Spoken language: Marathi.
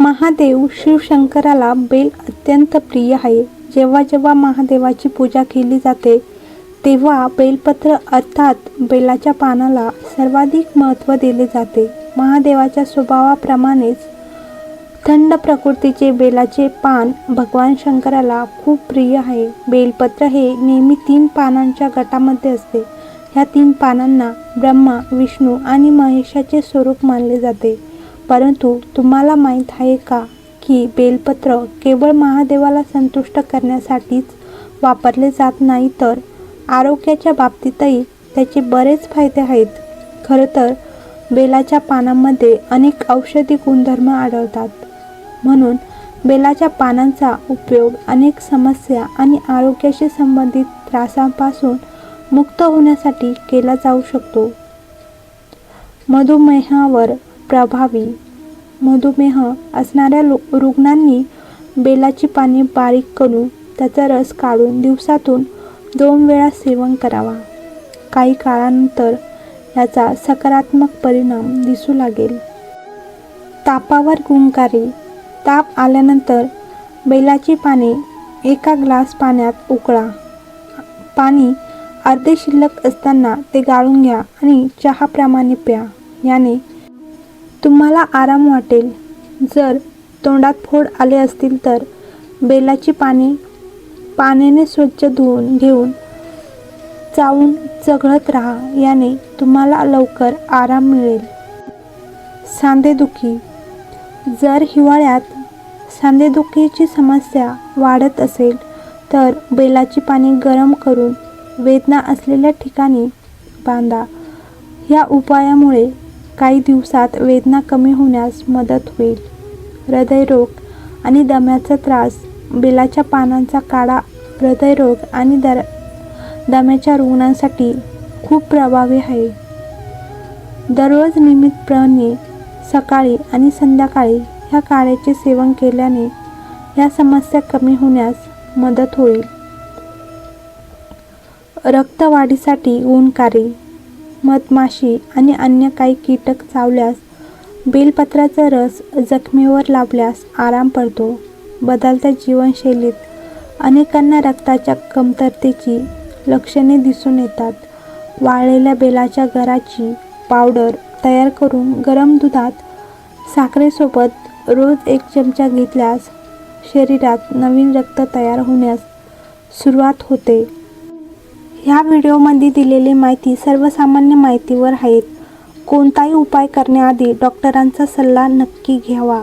महादेव शिवशंकराला बेल अत्यंत प्रिय आहे. जेव्हा जेव्हा महादेवाची पूजा केली जाते तेव्हा बेलपत्र अर्थात बेलाच्या पानाला सर्वाधिक महत्त्व दिले जाते. महादेवाच्या स्वभावाप्रमाणेच थंड प्रकृतीचे बेलाचे पान भगवान शंकराला खूप प्रिय आहे. बेलपत्र हे नेहमी तीन पानांच्या गटामध्ये असते. ह्या तीन पानांना ब्रह्मा विष्णू आणि महेशाचे स्वरूप मानले जाते. परंतु तुम्हाला माहीत आहे का की बेलपत्र केवळ महादेवाला संतुष्ट करण्यासाठीच वापरले जात नाही तर आरोग्याच्या बाबतीतही त्याचे बरेच फायदे आहेत. खरं तर बेलाच्या पानांमध्ये अनेक औषधी गुणधर्म आढळतात. म्हणून बेलाच्या पानांचा उपयोग अनेक समस्या आणि आरोग्याशी संबंधित त्रासांपासून मुक्त होण्यासाठी केला जाऊ शकतो. मधुमेहावर प्रभावी. मधुमेह असणाऱ्या लो रुग्णांनी बेलाची पाने बारीक करून त्याचा रस काढून दिवसातून दोन वेळा सेवन करावा. काही काळानंतर याचा सकारात्मक परिणाम दिसू लागेल. तापावर गुणकारी. ताप आल्यानंतर बेलाची पाने एका ग्लास पाण्यात उकळा. पाणी अर्धे शिल्लक असताना ते गाळून घ्या आणि चहाप्रमाणे प्या. याने तुम्हाला आराम वाटेल. जर तोंडात फोड आले असतील तर बेलाची पाने पाण्याने स्वच्छ धुवून घेऊन चावून चघळत राहा. याने तुम्हाला लवकर आराम मिळेल. सांधेदुखी. जर हिवाळ्यात सांधेदुखीची समस्या वाढत असेल तर बेलाची पाने गरम करून वेदना असलेल्या ठिकाणी बांधा. या उपायामुळे काही दिवसात वेदना कमी होण्यास मदत होईल. हृदयरोग आणि दम्याचा त्रास बेलाच्या पानांचा काढा हृदयरोग आणि दर दम्याच्या रुग्णांसाठी खूप प्रभावी आहे. दररोज नियमितपणे सकाळी आणि संध्याकाळी ह्या काळ्याचे सेवन केल्याने ह्या समस्या कमी होण्यास मदत होईल. रक्तवाढीसाठी गुणकारी मधमाशी आणि अन्य काही कीटक चावल्यास बेलपत्राचा रस जखमेवर लावल्यास आराम पडतो. बदलत्या जीवनशैलीत अनेकांना रक्ताच्या कमतरतेची लक्षणे दिसून येतात. वाळलेल्या बेलाच्या गराची पावडर तयार करून गरम दुधात साखरेसोबत रोज एक चमचा घेतल्यास शरीरात नवीन रक्त तयार होण्यास सुरुवात होते. ह्या व्हिडिओमध्ये दिलेली माहिती सर्वसामान्य माहितीवर आहेत. कोणताही उपाय करण्याआधी डॉक्टरांचा सल्ला नक्की घ्यावा.